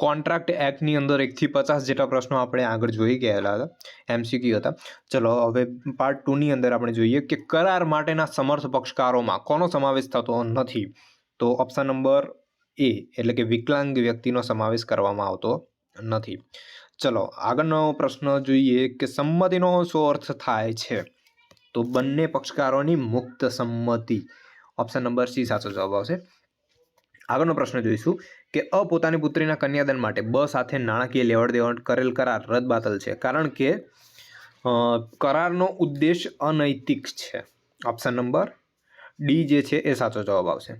Contract એક્ટની અંદર એકથી પચાસ જેટલા પ્રશ્નો આપણે આગળ જોઈ ગયેલા હતા એમસીક્યુ હતા. ચલો, હવે પાર્ટ ટુની અંદર આપણે જોઈએ કે કરાર માટેના સમર્થ પક્ષકારોમાં કોનો સમાવેશ થતો નથી. તો ઓપ્શન નંબર એ એટલે કે વિકલાંગ વ્યક્તિનો સમાવેશ કરવામાં આવતો નથી. ચલો, આગળનો પ્રશ્ન જોઈએ કે સંમતિનો શું અર્થ થાય છે? તો બંને પક્ષકારોની મુક્ત સંમતિ. ઓપ્શન નંબર સી સાચો જવાબ આવશે. આગળનો પ્રશ્ન જોઈશું કે અ પોતાની પુત્રીના કન્યાદાન માટે બ સાથે નાણાકીય લેવડ દેવડ કરેલ કરાર રદબાતલ છે. કારણ કે કરારનો ઉદ્દેશ અનૈતિક છે. ઓપ્શન નંબર ડી જે છે એ સાચો જવાબ આવશે.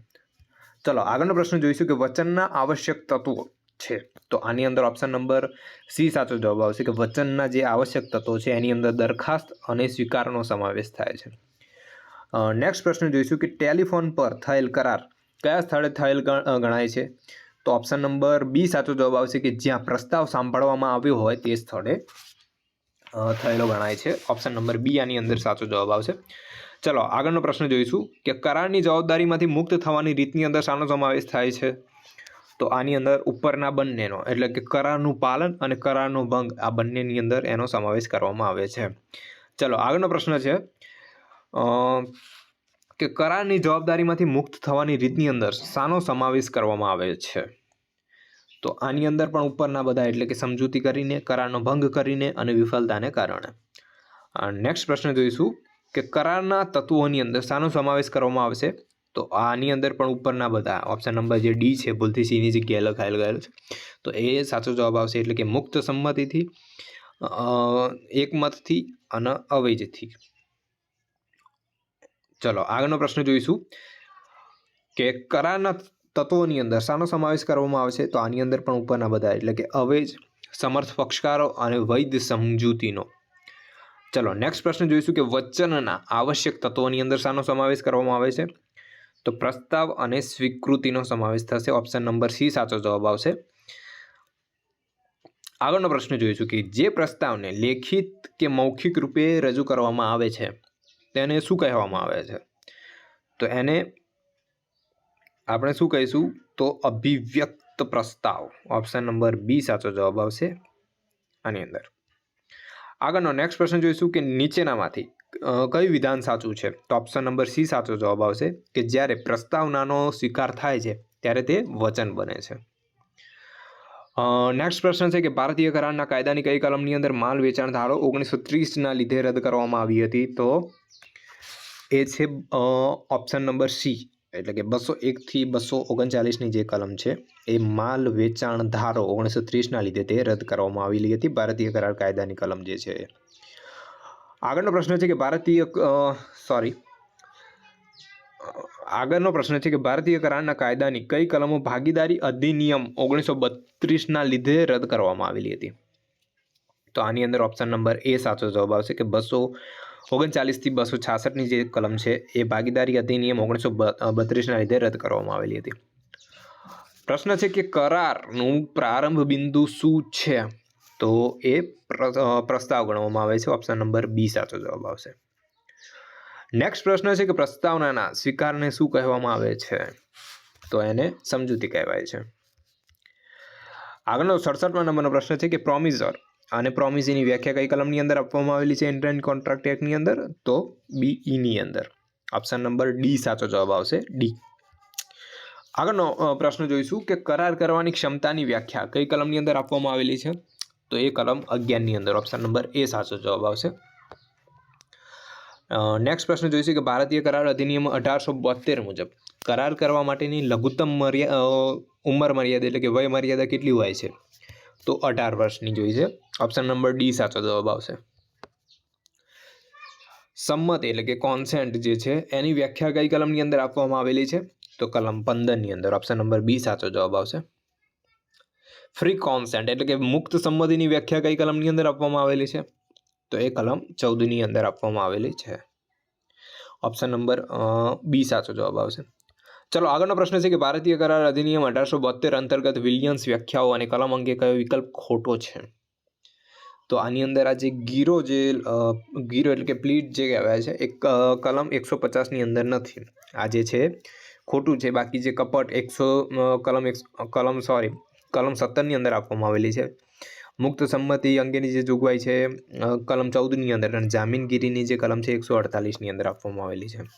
ચલો, આગળનો પ્રશ્ન જોઈશું કે વચનના આવશ્યક તત્વો છે. તો આની અંદર ઓપ્શન નંબર સી સાચો જવાબ આવશે કે વચનના જે આવશ્યક તત્વો છે એની અંદર દરખાસ્ત અને સ્વીકારનો સમાવેશ થાય છે. નેક્સ્ટ પ્રશ્ન જોઈશું કે ટેલિફોન પર થયેલ કરાર કયા સ્થળે થયેલ ગણાય છે? તો ઓપ્શન નંબર બી સાચો જવાબ આવશે કે જ્યાં પ્રસ્તાવ સાંભળવામાં આવ્યો હોય તે સ્થળે થયેલો ગણાય છે. ઓપ્શન નંબર બી આની અંદર સાચો જવાબ આવશે. ચલો, આગળનો પ્રશ્ન જોઈશું કે કરારની જવાબદારીમાંથી મુક્ત થવાની રીતની અંદર શાનો સમાવેશ થાય છે? તો આની અંદર ઉપરના બંનેનો, એટલે કે કરારનું પાલન અને કરારનો ભંગ, આ બંનેની અંદર એનો સમાવેશ કરવામાં આવે છે. ચલો, આગળનો પ્રશ્ન છે કે કરારની જવાબદારીમાંથી મુક્ત થવાની રીતની અંદર શાનો સમાવેશ કરવામાં આવે છે. તો આની અંદર પણ ઉપરના બધા એટલે કે સમજૂતી કરીને, કરારનો ભંગ કરીને અને વિફલતાને કારણે. નેક્સ્ટ પ્રશ્ન જોઈશું કે કરારના તત્વોની અંદર શાનો સમાવેશ કરવામાં આવશે? તો આની અંદર પણ ઉપરના બધા ઓપ્શન નંબર જે ડી છે, ભૂલથી સીની જગ્યાએ લખાયેલ ગયેલ છે. તો એ સાચો જવાબ આવશે એટલે કે મુક્ત સંમતિથી એકમતથી અને અવૈજથી ચલો, આગળનો પ્રશ્ન જોઈશું. કે કરારના તત્વોની અંદર શાનો સમાવેશ કરવામાં આવશે તો આની અંદર પણ ઉપરના બધા, એટલે કે અવેજ, સમર્થ પક્ષકારો અને વૈધ સમજૂતીનો. ચલો નેક્સ્ટ પ્રશ્ન જોઈશું કે વચનના આવશ્યક તત્વોની અંદર શાનો સમાવેશ કરવામાં આવે છે? તો પ્રસ્તાવ અને સ્વીકૃતિનો સમાવેશ થશે. ઓપ્શન નંબર સી સાચો જવાબ આવશે. આગળનો પ્રશ્ન જોઈશું કે જે પ્રસ્તાવને લેખિત કે મૌખિક રૂપે રજૂ કરવામાં આવે છે? તેને શું કહેવામાં આવે છે? તો એને આપણે શું કહીશું? તો અભિવ્યક્ત પ્રસ્તાવ. ઓપ્શન નંબર બી સાચો જવાબ આવશે આની અંદર. આગળનો નેક્સ્ટ પ્રશ્ન જોઈશું કે નીચેનામાંથી કયું વિધાન સાચું છે? તો ઓપ્શન નંબર સી સાચો જવાબ આવશે કે જ્યારે પ્રસ્તાવનાનો સ્વીકાર થાય છે, ત્યારે તે વચન બને છે. નેક્સ્ટ પ્રશ્ન છે કે ભારતીય કરારના કાયદાની કઈ કલમની અંદર માલ વેચાણ ધારો ઓગણીસો ત્રીસના લીધે રદ કરવામાં આવી હતી? તો એ છે ઓપ્શન નંબર સી એટલે કે બસો એકથી બસો ઓગણચાલીસની જે કલમ છે, એ માલ વેચાણ ધારો ઓગણીસો ત્રીસના લીધે તે રદ કરવામાં આવેલી હતી. ભારતીય કરાર કાયદાની કલમ જે છે આગળનો પ્રશ્ન છે કે ભારતીય સોરી આગળનો પ્રશ્ન છે કે ભારતીય કરારના કાયદાની કઈ કલમો ભાગીદારી અધિનિયમ ઓગણીસો બત્રીસના લીધે રદ કરવામાં આવેલી હતી? તો આની અંદર ઓપ્શન નંબર એ સાચો જવાબ આવશે કે બસો ઓગણચાલીસથી બસો છાસઠની જે કલમ છે, એ ભાગીદારી અધિનિયમ ઓગણીસો બત્રીસના લીધે રદ કરવામાં આવેલી હતી. પ્રશ્ન છે કે કરારનું પ્રારંભ બિંદુ શું છે? તો એ પ્રસ્તાવ ગણવામાં આવે છે. ઓપ્શન નંબર બી સાચો જવાબ આવશે. નેક્સ્ટ પ્રશ્ન છે કે પ્રસ્તાવનાના સ્વીકારને શું કહેવામાં આવે છે? તો એને સમજૂતી કહેવાય છે. આગળનો સડસઠમાં નંબરનો પ્રશ્ન છે કે પ્રોમિઝર અને પ્રોમિસીની વ્યાખ્યા કઈ કલમની અંદર આપવામાં આવેલી છે? ઇન્ટરનેટ કોન્ટ્રાક્ટ એક્ટની અંદર? તો બીઈની અંદર. ઓપ્શન નંબર ડી સાચો જવાબ આવશે. ડી આગળનો પ્રશ્ન જોઈશું કે કરાર કરવાની ક્ષમતાની વ્યાખ્યા કઈ કલમની અંદર આપવામાં આવેલી છે? તો એ કલમ અગિયારની અંદર. ઓપ્શન નંબર એ સાચો જવાબ આવશે. નેક્સ્ટ પ્રશ્ન જોઈશું કે ભારતીય કરાર અધિનિયમ અઢારસો બોતેર મુજબ કરાર કરવા માટેની લઘુત્તમ મર્યા ઉંમર મર્યાદા એટલે કે વય મર્યાદા કેટલી હોય છે? તો અઢાર વર્ષની જોઈ છે. ઓપ્શન નંબર ડી સાચો જવાબ આવશે. સંમત એટલે કે કોન્સેન્ટ જે છે, એની વ્યાખ્યા કઈ કલમની અંદર આપવામાં આવેલી છે? તો કલમ પંદરની અંદર. ઓપ્શન નંબર બી સાચો જવાબ આવશે. ફ્રી કોન્સેન્ટ એટલે કે મુક્ત સંમતિની વ્યાખ્યા કઈ કલમની અંદર આપવામાં આવેલી છે? તો એ કલમ ચૌદની અંદર આપવામાં આવેલી છે. ઓપ્શન નંબર બી સાચો જવાબ આવશે. ચલો, આગળનો પ્રશ્ન છે કે ભારતીય કરાર અધિનિયમ અઢારસો બોતેર અંતર્ગત વિલિયન્સ વ્યાખ્યાઓ અને કલમ અંગે કયો વિકલ્પ ખોટો છે? તો આની અંદર આ જે ગીરો જે ગીરો એટલે કે પ્લીટ જે કહેવાય છે, એક કલમ એકસો પચાસની અંદર નથી. આ જે છે, ખોટું છે, બાકી જે કપટ એકસો કલમ એક, કલમ, સોરી, કલમ સત્તરની અંદર આપવામાં આવેલી છે. મુક્ત સંમતિ અંગેની જે જોગવાઈ છે કલમ ચૌદની અંદર અને જામીનગીરીની જે કલમ છે, એકસો અડતાલીસની અંદર આપવામાં આવેલી છે.